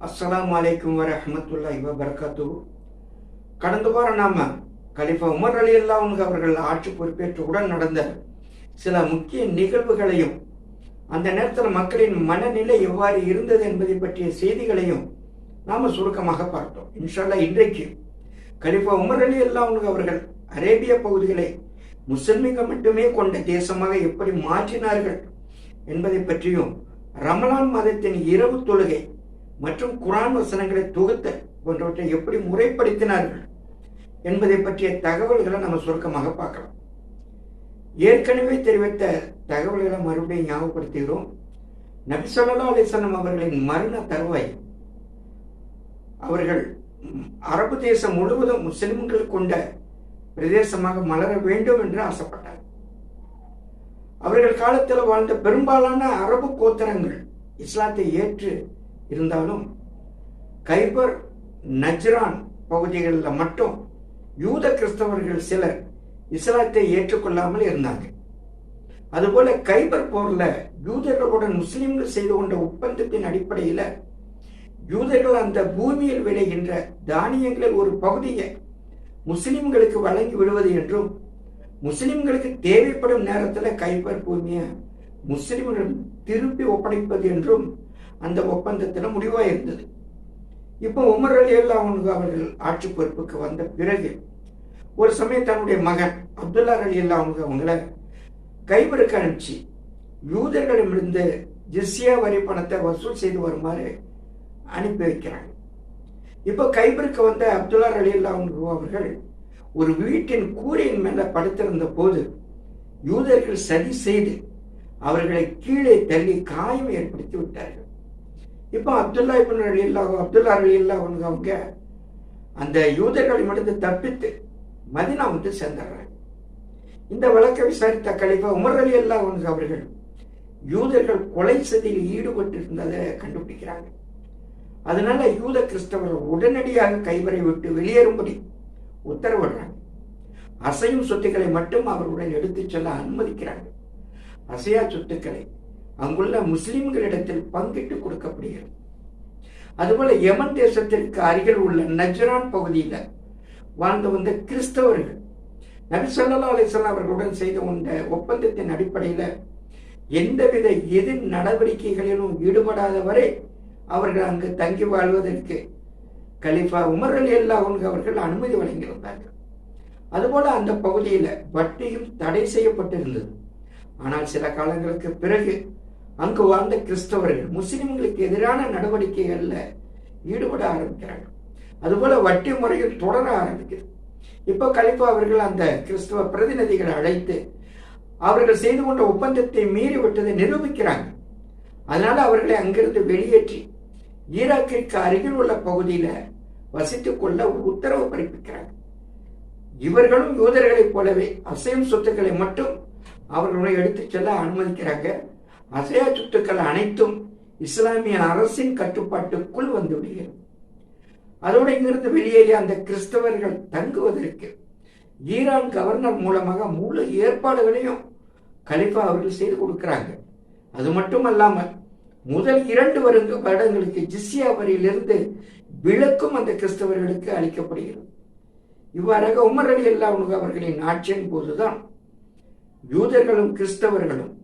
அஸ்ஸலாமு அலைக்கும் இவ வபரகாத்து கடந்த வாரம் நாம கலிஃபா உமர் அலி அல்லாஹ் அவர்கள் ஆட்சி பொறுப்பேற்றவுடன் நடந்த சில முக்கிய நிகழ்வுகளையும் அந்த நேரத்தில் மக்களின் மனநிலை எவ்வாறு இருந்தது என்பதை பற்றிய செய்திகளையும் நாம சுருக்கமாக பார்த்தோம். இன்ஷால்லா இன்றைக்கு கலிஃபா உமர் அலி அல்லாஹ் அவர்கள் அரேபிய பகுதிகளை முஸ்லிம்கள் மட்டுமே கொண்ட தேசமாக எப்படி மாற்றினார்கள் என்பதை பற்றியும் ரமலான் மாதத்தின் இரவு தொழுகை மற்றும் குரான் வசனங்களை தொகுத்த போன்றவற்றை எப்படி முறைப்படுத்தினார்கள் என்பதை பற்றிய தகவல்களை நம்ம சுருக்கமாக பார்க்கலாம். ஏற்கனவே தெரிவித்த தகவல்களை மறுபடியும் ஞாபகப்படுத்துகிறோம். நபி சொல்லா அவர்களின் மரண தருவாய் அவர்கள் அரபு தேசம் முழுவதும் முஸ்லிம்கள் கொண்ட பிரதேசமாக மலர வேண்டும் என்று ஆசைப்பட்டார். அவர்கள் காலத்தில் வாழ்ந்த பெரும்பாலான அரபு கோத்திரங்கள் இஸ்லாத்தை ஏற்று இருந்தாலும் கைபர் நஜ்ரான் பகுதிகளில் மட்டும் யூத கிறிஸ்தவர்கள் சிலர் இஸ்லாத்தை ஏற்றுக்கொள்ளாமல் இருந்தாங்க அதுபோல கைபர் போர்ல யூதர்களுடன் முஸ்லிம்கள் செய்து கொண்ட ஒப்பந்தத்தின் அடிப்படையில் யூதர்கள் அந்த பூமியில் விளைகின்ற தானியங்களில் ஒரு பகுதியை முஸ்லிம்களுக்கு வழங்கி விடுவது என்றும் முஸ்லிம்களுக்கு தேவைப்படும் நேரத்தில் கைபர் பூமியை முஸ்லிம்கள் திருப்பி ஒப்படைப்பது என்றும் அந்த ஒப்பந்தத்தில் முடிவாக இருந்தது. இப்போ உமர் அலி அல்லாஹ் அவர்கள் ஆட்சி பொறுப்புக்கு வந்த பிறகு ஒரு சமயம் தன்னுடைய மகன் அப்துல்லா அலி அல்லா அவங்கள கைபருக்கு அனுப்பிச்சு யூதர்களிடமிருந்து ஜிஸ்யா வரி பணத்தை வசூல் செய்து வருமாறு அனுப்பி வைக்கிறாங்க. இப்போ கைபருக்கு வந்த அப்துல்லா அலி அல்லா அவர்கள் ஒரு வீட்டின் கூரையின் மேலே படுத்திருந்த போது யூதர்கள் சதி செய்து அவர்களை கீழே தள்ளி காயம் ஏற்படுத்தி விட்டார்கள். இப்போ அப்துல்லா இபின் அலி இல்லாஹோ அப்துல்லா அலி இல்லாஹ் அவங்க. அந்த யூதர்களை மட்டும் தப்பித்து மதினா வந்து சேர்ந்துடுறாங்க. இந்த வழக்கை விசாரித்த கலிஃபா உமர் அலி அல்லாஹ் அவர்கள் யூதர்கள் கொலை சதியில் ஈடுபட்டு இருந்ததை கண்டுபிடிக்கிறாங்க. அதனால யூத கிறிஸ்தவர்கள் உடனடியாக கைவரை விட்டு வெளியேறும்படி உத்தரவிடுறாங்க. அசையும் சொத்துக்களை மட்டும் அவர்களுடன் எடுத்துச் செல்ல அனுமதிக்கிறாங்க. அசையா சொத்துக்களை அங்குள்ள முஸ்லிம்களிடத்தில் பங்கிட்டு கொடுக்கப்படுகிறது. அதுபோல யமன் தேசத்திற்கு அருகில் உள்ள நஜ்ரான் பகுதியில் வாழ்ந்து வந்த கிறிஸ்தவர்கள் நபி சொல்லா அலிஸ்லாம் அவர்களுடன் செய்து கொண்ட ஒப்பந்தத்தின் அடிப்படையில் எந்தவித எதிர் நடவடிக்கைகளிலும் ஈடுபடாத வரை அவர்கள் அங்கு தங்கி வாழ்வதற்கு கலிஃபா உமர் அலி அல்லா அவர்கள் அனுமதி வழங்கியிருந்தார்கள். அதுபோல அந்த பகுதியில் வட்டியும் தடை செய்யப்பட்டிருந்தது. ஆனால் சில காலங்களுக்கு பிறகு அங்கு வாழ்ந்த கிறிஸ்தவர்கள் முஸ்லிம்களுக்கு எதிரான நடவடிக்கைகளில் ஈடுபட ஆரம்பிக்கிறாங்க அதுபோல வட்டி முறையில் தொடர ஆரம்பிக்குது. இப்போ கலிப்பா அவர்கள் அந்த கிறிஸ்தவ பிரதிநிதிகளை அழைத்து அவர்கள் செய்து கொண்ட ஒப்பந்தத்தை மீறி விட்டதை நிரூபிக்கிறாங்க. அதனால அவர்களை அங்கிருந்து வெளியேற்றி ஈராக்கிற்கு அருகில் உள்ள பகுதியில் வசித்துக் கொள்ள உத்தரவு பிறப்பிக்கிறாங்க. இவர்களும் யூதர்களைப் போலவே அசையும் சொத்துக்களை மட்டும் அவர்களுடன் எடுத்துச் செல்ல அனுமதிக்கிறாங்க. அசையா சொத்துக்கள் அனைத்தும் இஸ்லாமிய அரசின் கட்டுப்பாட்டுக்குள் வந்து விடுகிறது. அதோடு இங்கிருந்து வெளியேறி அந்த கிறிஸ்தவர்கள் தங்குவதற்கு ஈரான் கவர்னர் மூலமாக முழு ஏற்பாடுகளையும் கலிஃபா அவர்கள் செய்து கொடுக்கிறாங்க. அது மட்டும் அல்லாமல் முதல் இரண்டு வருங்க வருடங்களுக்கு ஜிஸ்யா வரியிலிருந்து விளக்கும் அந்த கிறிஸ்தவர்களுக்கு அளிக்கப்படுகிறது. இவ்வாறாக உமர் அலி அல்லா அவர்களின் ஆட்சியின் போதுதான் யூதர்களும் கிறிஸ்தவர்களும்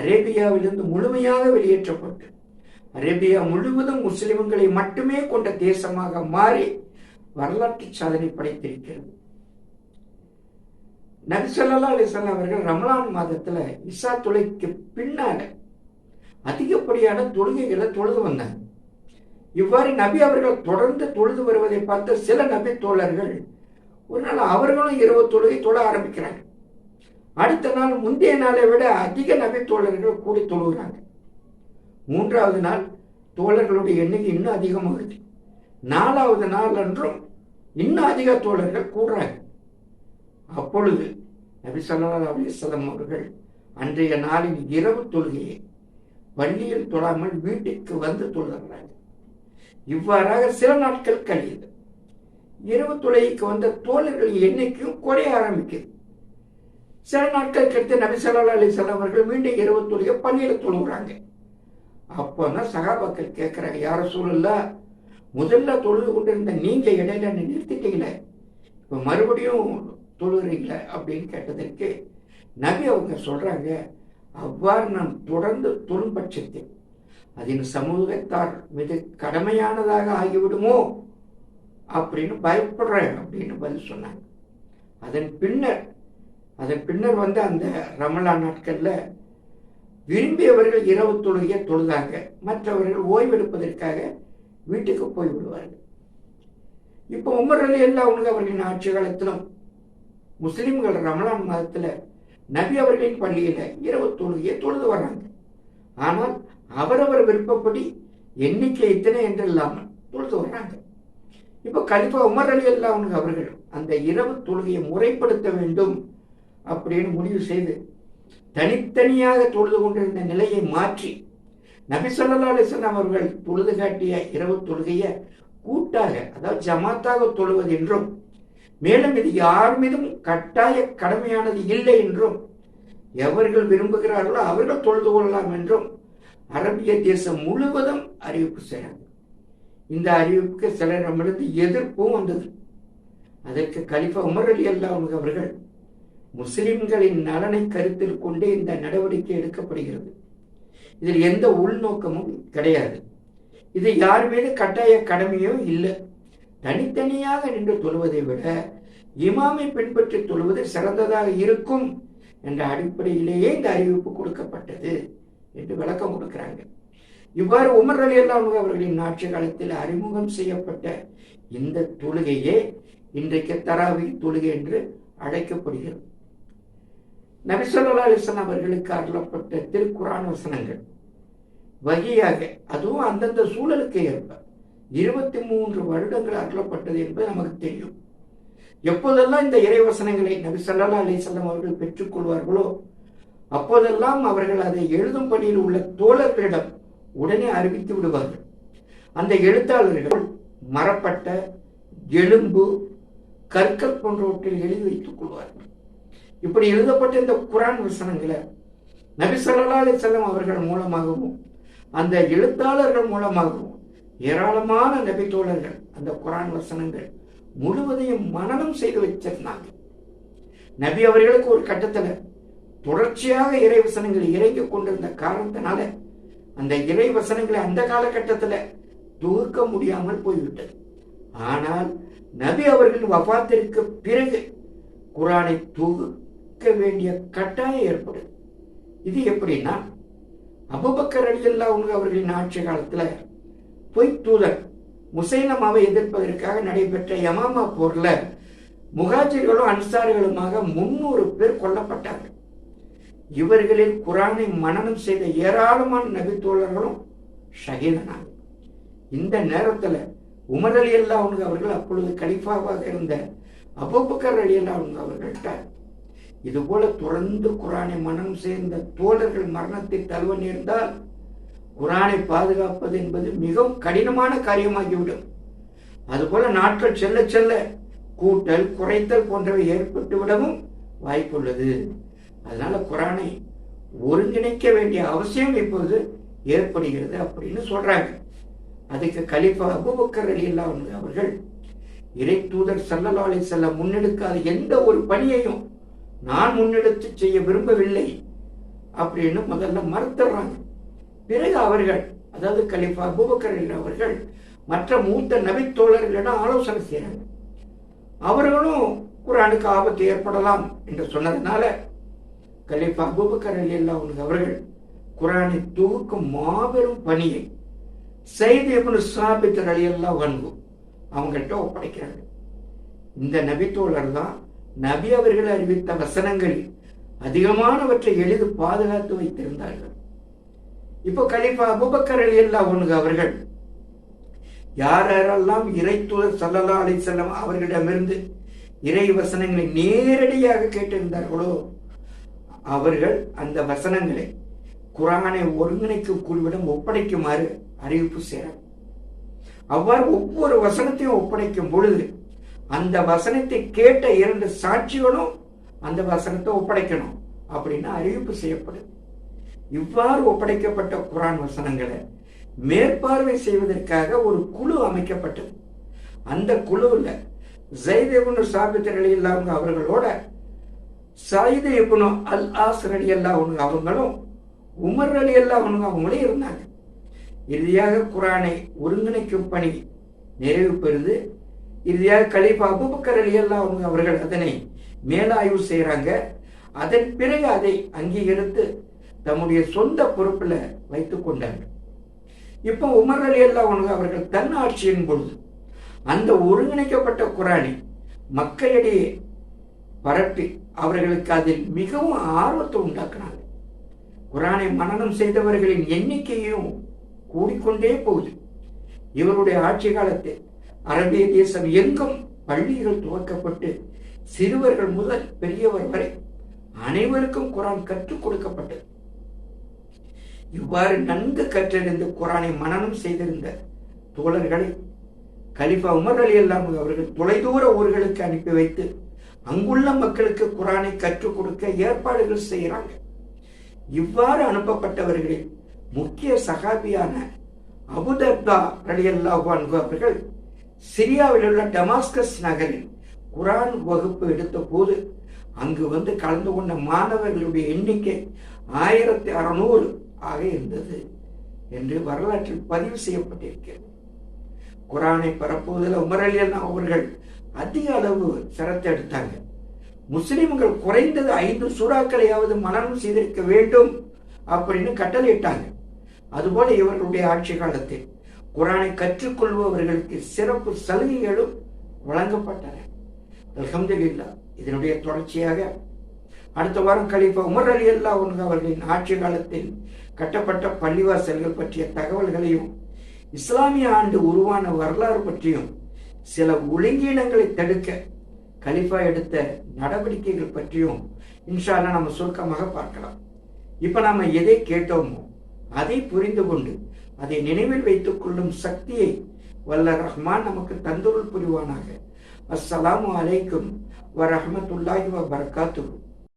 அரேபியாவிலிருந்து முழுமையாக வெளியேற்றப்பட்டு அரேபியா முழுவதும் முஸ்லிம்களை மட்டுமே கொண்ட தேசமாக மாறி வரலாற்று சாதனை படைத்திருக்கிறது. நபிசல்லா அலிசல்லாம் அவர்கள் ரமலான் மாதத்துல இசா தொலைக்கு பின்னால அதிகப்படியான தொழுகைகளை தொழுது வந்தாங்க இவ்வாறு நபி அவர்கள் தொடர்ந்து தொழுது வருவதை பார்த்த சில நபி தோழர்கள் ஒரு நாள் அவர்களும் இரவு தொழுகை தொழ ஆரம்பிக்கிறாங்க. அடுத்த நாள் முந்தைய நாளை விட அதிக நபி தோழர்கள் கூடி தொழுகிறாங்க. மூன்றாவது நாள் தோழர்களுடைய எண்ணிக்கை இன்னும் அதிகமாகுது. நாலாவது நாள் அன்றும் இன்னும் அதிக தோழர்கள் கூடுறாங்க. அப்பொழுது நபி ஸல்லல்லாஹு அலைஹி அவர்கள் அன்றைய நாளின் இரவு தொழுகையை பள்ளியில் தொழாமல் வீட்டிற்கு வந்து தொழுகிறாங்க இவ்வாறாக சில நாட்கள் கழியுது. இரவு தொழுகைக்கு வந்த தோழர்களின் எண்ணிக்கையும் குறைய ஆரம்பிக்குது. சில நாட்கள் கழித்து நபி சல்லா அலைஹி அவர்கள் மீண்டும் இரவு தொழுகை பள்ளியில் தொழுகிறாங்க அப்போதான் சகாபாக்கள் கேட்குறாங்க யார சூழல்ல முதல்ல தொழுது கொண்டிருந்த நீங்க இடையில நிறுத்திட்டீங்களே இப்போ மறுபடியும் தொழுகிறீங்களே அப்படின்னு கேட்டதற்கு நபி அவங்க சொல்றாங்க அவ்வாறு நாம் தொடர்ந்து தொழும் பட்சத்தில் அதன் சமூகத்தார் மிக கடமையானதாக ஆகிவிடுமோ? அப்படின்னு பயப்படுறேன் அப்படின்னு பதில் சொன்னாங்க. அதன் பின்னர் அதன் பின்னர் வந்து அந்த ரமலா நாட்களில் விரும்பியவர்கள் இரவு தொழுகையை தொழுதாங்க. மற்றவர்கள் ஓய்வெடுப்பதற்காக வீட்டுக்கு போய் விடுவார்கள். இப்போ உமர் அலி அல்லா உனக்கு அவர்களின் ஆட்சி காலத்திலும் முஸ்லிம்கள் ரமலான் மாதத்தில் நபி அவர்களின் பள்ளியில் இரவு தொழுகையை தொழுது வர்றாங்க. ஆனால் அவரவர் விருப்பப்படி எண்ணிக்கை இத்தனை என்று இல்லாமல் தொழுது வர்றாங்க. இப்போ கலிஃபா உமர் அலி அல்லா உனக்கு அவர்கள் அந்த இரவு தொழுகையை முறைப்படுத்த வேண்டும் அப்படின்னு முடிவு செய்து தனித்தனியாக தொழுது கொண்டிருந்த நிலையை மாற்றி நபி ஸல்லல்லாஹு அவர்கள் தொழுது காட்டிய இரவு தொழுகையை கூட்டாக அதாவது ஜமாத்தாக தொழுவது என்றும் மேலும் இது யார் மீதும் கட்டாய கடமையானது இல்லை என்றும் எவர்கள் விரும்புகிறார்களோ அவர்கள் தொழுது கொள்ளலாம் என்றும் அரபிய தேசம் முழுவதும் அறிவிப்பு செய்கிறாங்க. இந்த அறிவிப்புக்கு சிலரிடமிருந்து எதிர்ப்பும் வந்தது. அதற்கு கலிஃபா உமர் அலி அல்லா அவர்கள் முஸ்லிம்களின் நலனை கருத்தில் கொண்டே இந்த நடவடிக்கை எடுக்கப்படுகிறது. இதில் எந்த உள்நோக்கமும் கிடையாது. இது யார் மீது கட்டாய கடமையும் இல்லை. தனித்தனியாக நின்று தொழுவதை விட இமாமை பின்பற்றி தொழுவது சிறந்ததாக இருக்கும் என்ற அடிப்படையிலேயே இந்த அறிவிப்பு கொடுக்கப்பட்டது என்று விளக்கம் கொடுக்கிறாங்க. இவ்வாறு உமர் அலி அவர்களின் ஆட்சி காலத்தில் அறிமுகம் செய்யப்பட்ட இந்த தொழுகையே இன்றைக்கு தராவி தொழுகை என்று அழைக்கப்படுகிறது. நபிசல்லா அலிஸ்லாம் அவர்களுக்கு அருளப்பட்ட திருக்குறான் வசனங்கள். வகையாக அதுவும் அந்தந்த சூழலுக்கு ஏற்ப. இருபத்தி மூன்று வருடங்கள் அருளப்பட்டது என்பது நமக்கு தெரியும். எப்போதெல்லாம் இந்த இறைவசனங்களை நபி சல்லா அலிசல்லாம் அவர்கள் பெற்றுக்கொள்வார்களோ அப்போதெல்லாம் அவர்கள் அதை எழுதும் பணியில் உள்ள தோழர்களிடம் உடனே அறிவித்து விடுவார்கள். அந்த எழுத்தாளர்கள் மரப்பட்ட எலும்பு கற்கள் போன்றவற்றில் எழுதி வைத்துக் கொள்வார்கள். இப்படி எழுதப்பட்ட இந்த குரான் வசனங்களை நபி ஸல்லல்லாஹு அலைஹி அவர்கள் மூலமாகவும் அந்த எழுத்தாளர்கள் மூலமாகவும் ஏராளமான நபி தோழர்கள் அந்த குரான் வசனங்கள் முழுவதையும் மனநம் செய்து வச்சிருந்தாங்க. நபி அவர்களுக்கு ஒரு கட்டத்தில் தொடர்ச்சியாக இறை வசனங்கள் இறங்கி கொண்டிருந்த காரணத்தினால அந்த இறை வசனங்களை அந்த காலகட்டத்தில் தொகுக்க முடியாமல் போய்விட்டது. ஆனால் நபி அவர்கள் வபாத்திற்கு பிறகு குரானை தொகு இருக்க வேண்டிய கட்டாயம் ஏற்படுது இது எப்படின்னா அபுபக்கர் அலியல்லா உங்க அவர்களின் ஆட்சி காலத்துல பொய் தூதர் முசைனமாவை எதிர்ப்பதற்காக நடைபெற்ற யமாமா போர்ல முகாஜிர்களும் அன்சாரிகளுமாக முன்னூறு பேர் கொல்லப்பட்டார்கள். இவர்களில் குரானை மனனம் செய்த ஏராளமான நபித்தோழர்களும் தோழர்களும் இந்த நேரத்துல உமர் அலி அல்லா அவர்கள் அப்பொழுது கலிஃபாவாக இருந்த அபுபக்கர் அலி அல்லா அவர்கள்ட்ட இது போல தொடர்ந்து குரானை மனம் சேர்ந்த தோழர்கள் மரணத்தை தழுவ நேர்ந்தால் குரானை பாதுகாப்பது என்பது மிகவும் கடினமான காரியமாகிவிடும். அதுபோல நாட்கள் செல்ல செல்ல கூட்டல் குறைத்தல் போன்றவை ஏற்பட்டு விடவும் வாய்ப்புள்ளது. அதனால குரானை ஒருங்கிணைக்க வேண்டிய அவசியம் இப்போது ஏற்படுகிறது அப்படின்னு சொல்றாங்க. அதுக்கு கலிஃபா அபுபக்கர் அலி அல்லா அவர்கள் இறை தூதர் சல்லலாலை செல்ல முன்னெடுக்காத எந்த ஒரு பணியையும் நான் முன்னெடுத்து செய்ய விரும்பவில்லை அப்படின்னு முதல்ல மறுத்துறாங்க பிறகு அவர்கள் அதாவது கலிஃபா அபுபக்கர் அவர்கள் மற்ற மூத்த நபித்தோழர்களிடம் ஆலோசனை செய்யறாங்க அவர்களும் குரானுக்கு ஆபத்து ஏற்படலாம் என்று சொன்னதுனால கலிஃபா அபுபக்கர் அலி அல்லா அவர்கள் குரானை தொகுக்கும் மாபெரும் பணியை செய்தி எப்படி சாபித் அலி அல்லா வன்பு அவங்கள்ட்ட ஒப்படைக்கிறாங்க. இந்த நபித்தோழர் தான் நபி அவர்கள் அறிவித்த வசனங்களில் அதிகமானவற்றை எளிது பாதுகாத்து வைத்திருந்தார்கள். இப்போ கலிஃபா அபுபக்கர் அலி அல்லா அவர்கள் யார் யாரெல்லாம் இறைத்துவர் சல்லல்லா அலி செல்லம் அவர்களிடமிருந்து இறை வசனங்களை நேரடியாக கேட்டிருந்தார்களோ அவர்கள் அந்த வசனங்களை குரானை ஒருங்கிணைக்கும் குழுவிடம் ஒப்படைக்குமாறு அறிவிப்பு செய்கிறார். அவ்வாறு ஒவ்வொரு வசனத்தையும் ஒப்படைக்கும் பொழுது அந்த வசனத்தை கேட்ட இரண்டு சாட்சிகளும் அந்த வசனத்தை ஒப்படைக்கணும் அப்படின்னு அறிவிப்பு செய்யப்படுது இவ்வாறு ஒப்படைக்கப்பட்ட குரான் வசனங்களை மேற்பார்வை செய்வதற்காக ஒரு குழு அமைக்கப்பட்டது. அந்த குழுவில் ஜெய்தேபுன் சாபித்தர் அலி அல்லாவுங்க அவர்களோட சயிது இப்னு அல் ஆசர் அலி அல்லாஹ் அவங்களும் உமர் அலி அல்லாவுங்க அவங்களும் இருந்தாங்க. இறுதியாக குரானை ஒருங்கிணைக்கும் பணி நிறைவு பெறுது. இறுதியாக கலீஃபா அபுபக்கர் அலி அல்லாஹ் அவர்கள் அதனை மேலாய்வு செய்கிறாங்க அதன் பிறகு அதை அங்கீகரித்து தம்முடைய சொந்த பொறுப்பில் வைத்துக் கொண்டாங்க. இப்போ உமர் அலி அல்லாஹ் அவர்கள் தன் ஆட்சியின் பொழுது அந்த ஒருங்கிணைக்கப்பட்ட குரானை மக்களிடையே பரப்பி அவர்களுக்கு அதில் மிகவும் ஆர்வத்தை உண்டாக்குனாங்க. குரானை மனநம் செய்தவர்களின் எண்ணிக்கையும் கூடிக்கொண்டே போகுது. இவருடைய ஆட்சி காலத்தில் அரபிய தேசம் எங்கும் பள்ளிகள் துவக்கப்பட்டு சிறுவர்கள் முதல் பெரியவர் வரை அனைவருக்கும் குரான் கற்றுக் கொடுக்கப்பட்டது. இவ்வாறு நன்கு கற்றறிந்து குரானை மனனம் செய்திருந்த தோழர்களை கலிஃபா உமர் அலி அல்லாம் அவர்கள் தொலைதூர ஊர்களுக்கு அனுப்பி வைத்து அங்குள்ள மக்களுக்கு குரானை கற்றுக் கொடுக்க ஏற்பாடுகள் செய்கிறாங்க. இவ்வாறு அனுப்பப்பட்டவர்களில் முக்கிய சகாபியான அபுதர்தா அலி அல்லாஹு அன்பு அவர்கள் சிரியாவில் உள்ள டமாஸ்கஸ் நகரில் குரான் வகுப்பு எடுத்த போது அங்கு வந்து கலந்து கொண்ட மாணவர்களுடைய எண்ணிக்கை ஆயிரத்தி அறுநூறு ஆக இருந்தது என்று வரலாற்றில் பதிவு செய்யப்பட்டிருக்கிறது. குரானை பரப்புவதில் உமர் அலி அண்ணா அவர்கள் அதிக அளவு சிரத்தை எடுத்தாங்க. முஸ்லிம்கள் குறைந்தது ஐந்து சூறாக்களையாவது மனனம் செய்திருக்க வேண்டும் அப்படின்னு கட்டளையிட்டாங்க. அதுபோல இவர்களுடைய ஆட்சி காலத்தில் குரானை கற்றுக்கொள்பவர்களுக்கு சிறப்பு சலுகைகளும் வழங்கப்பட்டன. அலமதுல்லா இதனுடைய தொடர்ச்சியாக அடுத்த வாரம் கலிஃபா உமர் அலி அல்லா அவர்களின் ஆட்சி காலத்தில் கட்டப்பட்ட பள்ளிவாசல்கள் பற்றிய தகவல்களையும் இஸ்லாமிய ஆண்டு உருவான வரலாறு பற்றியும் சில ஒழுங்கீனங்களை தடுக்க கலிஃபா எடுத்த நடவடிக்கைகள் பற்றியும் இன்ஷால்லாம் நம்ம சுருக்கமாக பார்க்கலாம். இப்போ நாம் எதை கேட்டோமோ அதை புரிந்து கொண்டு அதை நினைவில் வைத்துக் கொள்ளும் சக்தியை வல்ல ரஹ்மான் நமக்கு தந்துருள் புரிவானாக. அஸ்ஸலாமு அலைக்கும் வரஹமத்துல்லாஹி வ பரகாத்துஹு